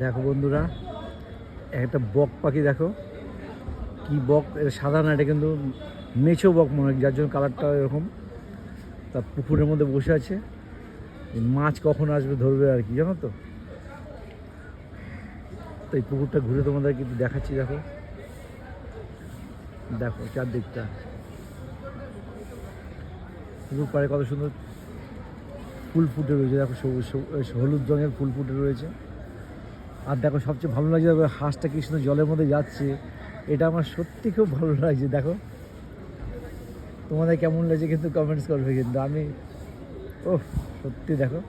দেখো বন্ধুরা, একটা বক পাখি দেখো। কি বক এটা সাদা না, এটা কিন্তু মেছো বক মনে হয়, যার জন্য কালারটা এরকম। তা পুকুরের মধ্যে বসে আছে। মাছ কখন আসবে ধরবে আর কি, জানো তো? তো এই পুকুরটা ঘুরে তোমাদের কিন্তু দেখাচ্ছি, দেখো। দেখো চারদিকটা। পুকুর পাড়ে কত সুন্দর ফুল ফুটে রয়েছে। দেখো সবুজ, হলুদ রঙের ফুল ফুটে রয়েছে। আর দেখো সবচেয়ে ভালো লাগছে দেখো হাঁসটা কি সুন্দর জলের মধ্যে যাচ্ছে। এটা আমার সত্যি খুব ভালো লাগছে, দেখো। তোমাদের কেমন লাগছে কিন্তু কমেন্টস করবে কিন্তু আমি ও সত্যি দেখো।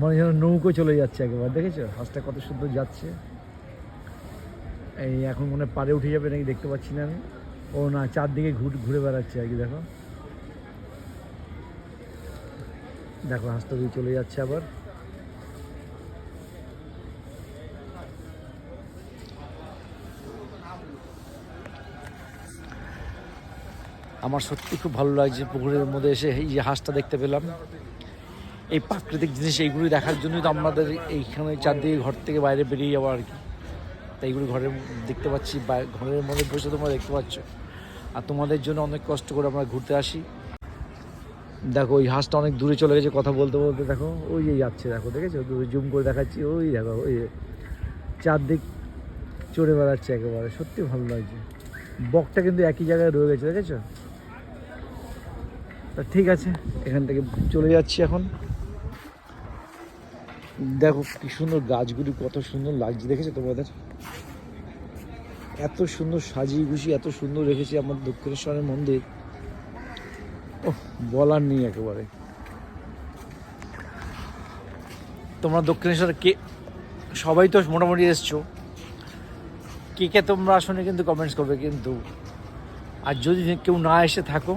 মনে যেন নৌকো চলে যাচ্ছে একেবারে, দেখেছ? হাঁসটা কত সুন্দর যাচ্ছে। এই এখন মনে পাড়ে উঠে যাবে নাকি দেখতে পাচ্ছি না আমি। ও না, চারদিকে ঘুর, ঘুরে বেড়াচ্ছে আর কি, দেখো। দেখো হাঁসটা চলে যাচ্ছে আবার। আমার সত্যি খুব ভালো লাগছে পুকুরের মধ্যে এসে এই যে হাঁসটা দেখতে পেলাম। এই প্রাকৃতিক জিনিস এইগুলি দেখার জন্যই তো আমাদের এইখানে চারদিকে ঘর থেকে বাইরে বেরিয়ে যাওয়া আর কি। তাই এইগুলি ঘরের দেখতে পাচ্ছি ঘরের মধ্যে বসে তোমরা দেখতে পাচ্ছ। আর তোমাদের জন্য অনেক কষ্ট করে আমরা ঘুরতে আসি। দেখো, ওই হাঁসটা অনেক দূরে চলে গেছে, কথা বলতে বলতে দেখো, ওই যে যাচ্ছে, দেখো, দেখেছ? দূরে জুম করে দেখাচ্ছি, ওই দেখো, ওই চারদিক চড়ে বেড়াচ্ছে একেবারে। সত্যি ভালো লাগছে। বকটা কিন্তু একই জায়গায় রয়ে গেছে, দেখেছ? তা ঠিক আছে, এখান থেকে চলে যাচ্ছি এখন। দেখো কি সুন্দর গাছগুলি, কত সুন্দর লাগছে, দেখেছ তোমাদের? এত সুন্দর সাজিয়ে গুছিয়ে, এত সুন্দর রেখেছি আমার দক্ষিণেশ্বরের মন্দির। ও বলার নেই একেবারে। তোমরা দক্ষিণেশ্বরে কে, সবাই তো মোটামুটি এসছো। কে কে তোমরা আসলে কিন্তু কমেন্টস করবে কিন্তু। আর যদি কেউ না এসে থাকো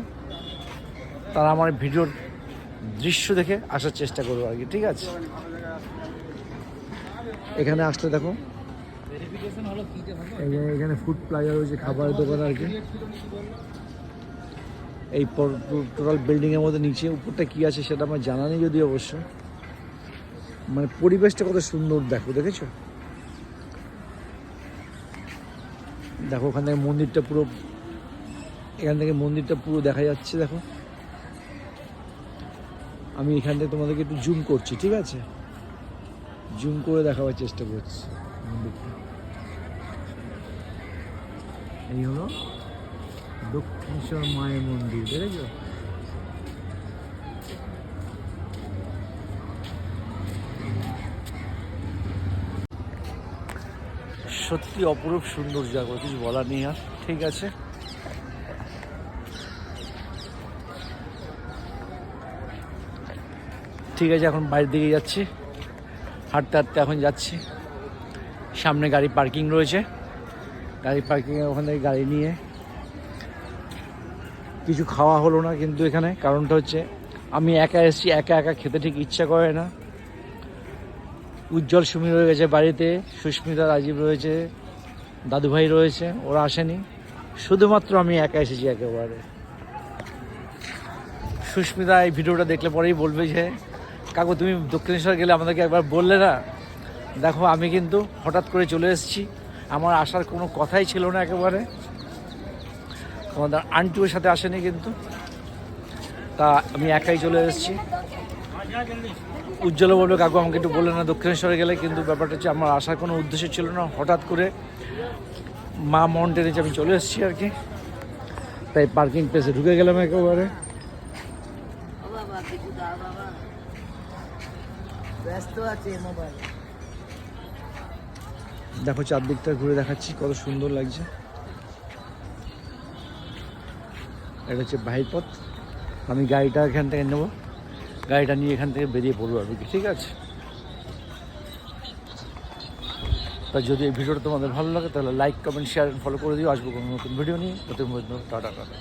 তারা আমার ভিডিওর দৃশ্য দেখে আসার চেষ্টা করব আর কি, ঠিক আছে? এখানে আসলে দেখো এখানে ফুড প্লাজা রয়েছে খাবারের দোকান আর কি। এই টোটাল বিল্ডিংয়ের মধ্যে নিচে, উপরটা কি আছে সেটা আমার জানা নেই যদি অবশ্য। মানে পরিবেশটা কত সুন্দর দেখো, দেখেছ? দেখো, ওখান থেকে মন্দিরটা পুরো, এখান থেকে মন্দিরটা পুরো দেখা যাচ্ছে, দেখো। আমি এখান থেকে তোমাদেরকে একটু জুম করছি, ঠিক আছে? জুম করে দেখাবার চেষ্টা করছি। এই হলো দক্ষিণেশ্বর মায়ের মন্দির, দেখেছ? সত্যি অপরূপ সুন্দর জায়গা, কিছু বলার নেই আর, ঠিক আছে? ঠিক আছে, এখন বাইরের দিকে যাচ্ছি। হাঁটতে হাঁটতে এখন যাচ্ছি। সামনে গাড়ি পার্কিং রয়েছে। গাড়ি পার্কিংয়ে ওখান থেকে গাড়ি নিয়ে কিছু খাওয়া হলো না কিন্তু এখানে। কারণটা হচ্ছে আমি একা এসেছি, একা একা খেতে ঠিক ইচ্ছা করে না। উজ্জ্বল সুমি রয়ে গেছে বাড়িতে, সুস্মিতা রাজীব রয়েছে, দাদুভাই রয়েছে, ওরা আসেনি। শুধুমাত্র আমি একা এসেছি একেবারে। সুস্মিতা এই ভিডিওটা দেখলে পরেই বলবে যে কাকু, তুমি দক্ষিণেশ্বর গেলে আমাদেরকে একবার বললে না? দেখো, আমি কিন্তু হঠাৎ করে চলে এসেছি। আমার আসার কোনো কথাই ছিল না একেবারে। আমাদের আন্টির সাথে আসেনি কিন্তু। তা আমি একাই চলে এসেছি। উজ্জ্বল বলবে, কাকু, আমাকে একটু বললেন না দক্ষিণেশ্বরে গেলে? কিন্তু ব্যাপারটা হচ্ছে, আমার আসার কোনো উদ্দেশ্য ছিল না। হঠাৎ করে মা টেনেছে আমি চলে এসেছি আর কি। তাই পার্কিং প্লেসে ঢুকে গেলাম একেবারে ও বাবা কিছু দাও বাবা দেখো চারদিকটা ঘুরে দেখাচ্ছি, কত সুন্দর লাগছে। এটা হচ্ছে বাহিরপথ আমি গাড়িটা এখান থেকে নেব। গাড়িটা নিয়ে এখান থেকে বেরিয়ে পড়ব কি, ঠিক আছে? তা যদি এই ভিডিওটা তোমাদের ভালো লাগে, তাহলে লাইক কমেন্ট শেয়ার ফলো করে দিও। আসব কোনো নতুন ভিডিও নিয়ে। নতুন টাটা টাটা।